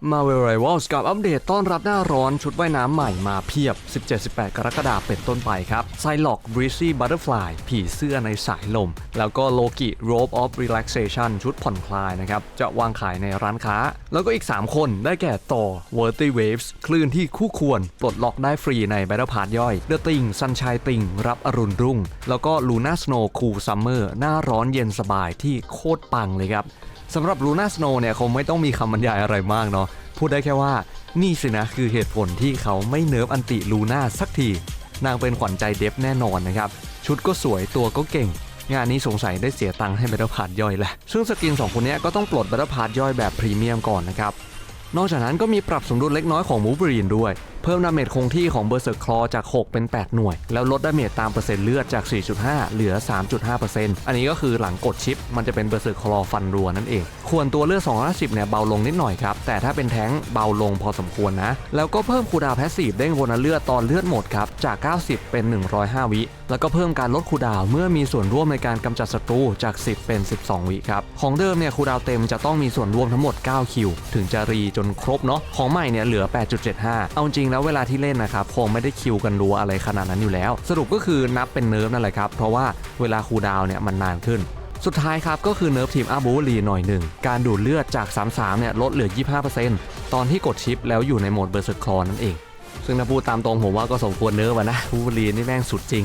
Marvel Rivals กับอัปเดตต้อนรับหน้าร้อนชุดว่ายน้ำใหม่มาเพียบ 17-18 กรกฎาคมเป็นต้นไปครับไซล็อก Breezy Butterfly ผีเสื้อในสายลม แล้วก็โลกิ Rope of Relaxation ชุดผ่อนคลายนะครับ จะวางขายในร้านค้า แล้วก็อีก 3 คนได้แก่ต่อ w o r t y Waves คลื่นที่คู่ควร ปลดล็อกได้ฟรีใน Battle Pass ย่อย The Thing Sunshine Thing รับอรุณรุ่ง แล้วก็ Luna Snow Cool Summer หน้าร้อนเย็นสบายที่โคตรปังเลยครับสำหรับลูน่าสโนว์เนี่ยคงไม่ต้องมีคำบรรยายอะไรมากเนาะพูดได้แค่ว่า นี่สินะคือเหตุผลที่เขาไม่เนิร์ฟอันติลูน่าสักที นางเป็นขวัญใจเดฟแน่นอนนะครับ ชุดก็สวยตัวก็เก่ง งานนี้สงสัยได้เสียตังค์ให้ Battle Pass ย่อยแหละ ซึ่งสกิน 2 คนนี้ก็ต้องปลด Battle Pass ย่อยแบบพรีเมียมก่อนนะครับ นอกจากนั้นก็มีปรับสมดุลเล็กน้อยของมูฟรีนด้วยเพิ่มดาเมจคงที่ของเบอร์เซอร์คลอจาก 6 เป็น 8 หน่วย แล้วลดดาเมจตามเปอร์เซ็นต์เลือดจาก 4.5 เหลือ 3.5%อันนี้ก็คือหลังกดชิป มันจะเป็นเบอร์เซอร์คลอฟันรัวนั่นเอง ควรตัวเลือด 250 เนี่ยเบาลงนิดหน่อยครับ แต่ถ้าเป็นแท้งเบาลงพอสมควรนะ แล้วก็เพิ่มคูดาวแพสซีฟเด้งโบนัสเลือดตอนเลือดหมดครับ จาก 90 เป็น 105 วิ แล้วก็เพิ่มการลดคูดาวเมื่อมีส่วนร่วมในการกำจัดศัตรูจาก 10 เป็น 12 วิครับ ของเดิมเนี่ยคูดาวเต็มจะต้องมีส่วนร่วมทั้งหมด 9 คิว ถึงจะรีจนครบเนาะ ของใหม่เนี่ยเหลือ 8.75 เอาจริงแล้วเวลาที่เล่นนะครับคงไม่ได้คิวกันรัวอะไรขนาดนั้นอยู่แล้ว สรุปก็คือนับเป็นเนิร์ฟนั่นแหละครับเพราะว่าเวลาคูดาวเนี่ยมันนานขึ้นสุดท้ายครับก็คือเนิร์ฟทีมอาบูรีหน่อยหนึ่ง การดูดเลือดจาก 33 เนี่ยลดเหลือ 25%ตอนที่กดชิปแล้วอยู่ในโหมดเบอร์เซอร์คลอนนั่นเอง ซึ่งถ้าพูดตามตรงผมว่าก็สมควรเนิร์ฟอะนะบูรีนี่แม่งสุดจริง